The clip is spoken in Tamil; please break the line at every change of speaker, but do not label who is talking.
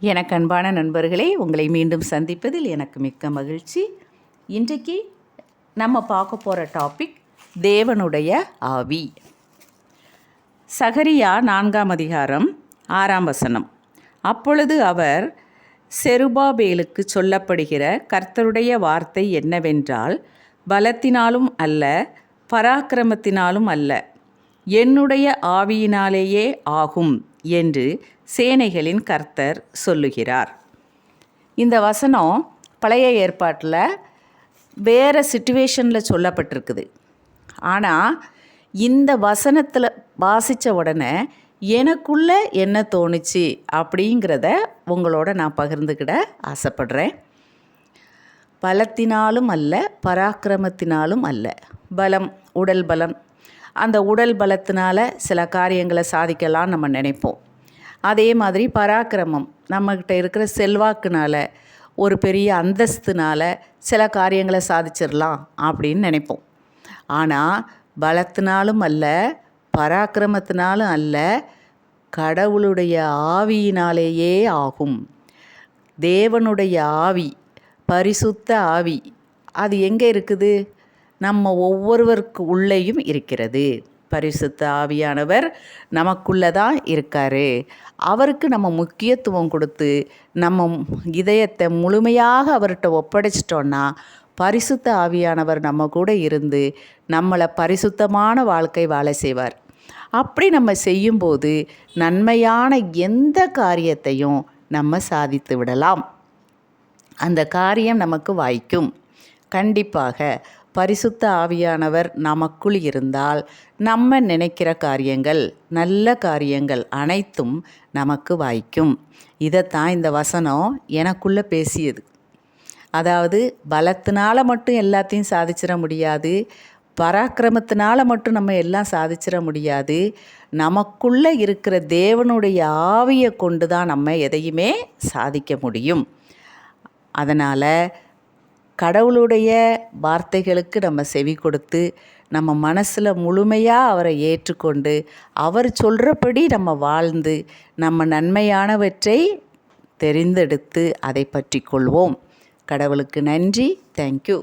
எனக்கு அன்பான நண்பர்களே உங்களை மீண்டும் சந்திப்பதில் எனக்கு மிக்க மகிழ்ச்சி. இன்றைக்கு நம்ம பார்க்க போகிற டாபிக் தேவனுடைய ஆவி. சகரியா நான்காம் அதிகாரம் ஆறாம் வசனம். அப்பொழுது அவர் செருபாபேலுக்கு சொல்லப்படுகிற கர்த்தருடைய வார்த்தை என்னவென்றால் பலத்தினாலும் அல்ல பராக்கிரமத்தினாலும் அல்ல என்னுடைய ஆவியினாலேயே ஆகும் என்று சேனைகளின் கர்த்தர் சொல்லுகிறார். இந்த வசனம் பழைய ஏற்பாட்டில் வேறு சுச்சுவேஷனில் சொல்லப்பட்டிருக்குது. ஆனால் இந்த வசனத்தில் வாசித்த உடனே எனக்குள்ளே என்ன தோணுச்சு அப்படிங்கிறத உங்களோட நான் பகிர்ந்துக்கிட ஆசைப்படுறேன். பலத்தினாலும் அல்ல பராக்கிரமத்தினாலும் அல்ல. பலம் உடல் பலம். அந்த உடல் பலத்தினால சில காரியங்களை சாதிக்கலாம் நம்ம நினைப்போம். அதே மாதிரி பராக்கிரமம். நம்மக்கிட்ட இருக்கிற செல்வாக்குனால ஒரு பெரிய அந்தஸ்துனால சில காரியங்களை சாதிச்சிடலாம் அப்படின்னு நினைப்போம். ஆனால் பலத்தினாலும் அல்ல பராக்கிரமத்தினாலும் அல்ல கடவுளுடைய ஆவியினாலேயே ஆகும். தேவனுடைய ஆவி பரிசுத்த ஆவி அது எங்கே இருக்குது? நம்ம ஒவ்வொருவருக்கு உள்ளேயும் இருக்கிறது. பரிசுத்த ஆவியானவர் நமக்குள்ளே தான் இருக்கார். அவருக்கு நம்ம முக்கியத்துவம் கொடுத்து நம்ம இதயத்தை முழுமையாக அவர்கிட்ட ஒப்படைச்சிட்டோன்னா பரிசுத்த ஆவியானவர் நம்ம கூட இருந்து நம்மளை பரிசுத்தமான வாழ்க்கை வாழ செய்வார். அப்படி நம்ம செய்யும்போது நன்மையான எந்த காரியத்தையும் நம்ம சாதித்து விடலாம். அந்த காரியம் நமக்கு வாய்க்கும். கண்டிப்பாக பரிசுத்த ஆவியானவர் நமக்குள் இருந்தால் நம்ம நினைக்கிற காரியங்கள் நல்ல காரியங்கள் அனைத்தும் நமக்கு வாய்க்கும். இதைத்தான் இந்த வசனம் எனக்குள்ளே பேசியது. அதாவது பலத்தினால மட்டும் எல்லாத்தையும் சாதிச்சிட முடியாது பராக்கிரமத்தினால மட்டும் நம்ம எல்லாம் சாதிச்சிட முடியாது நமக்குள்ளே இருக்கிற தேவனுடைய ஆவியை கொண்டு தான் நம்ம எதையுமே சாதிக்க முடியும். அதனால் கடவுளுடைய வார்த்தைகளுக்கு நம்ம செவி கொடுத்து நம்ம மனசில் முழுமையாக அவரை ஏற்றுக்கொண்டு அவர் சொல்கிறபடி நம்ம வாழ்ந்து நம்ம நன்மையானவற்றை தெரிந்தெடுத்து அதை பற்றி கொள்வோம். கடவுளுக்கு நன்றி. தேங்க்யூ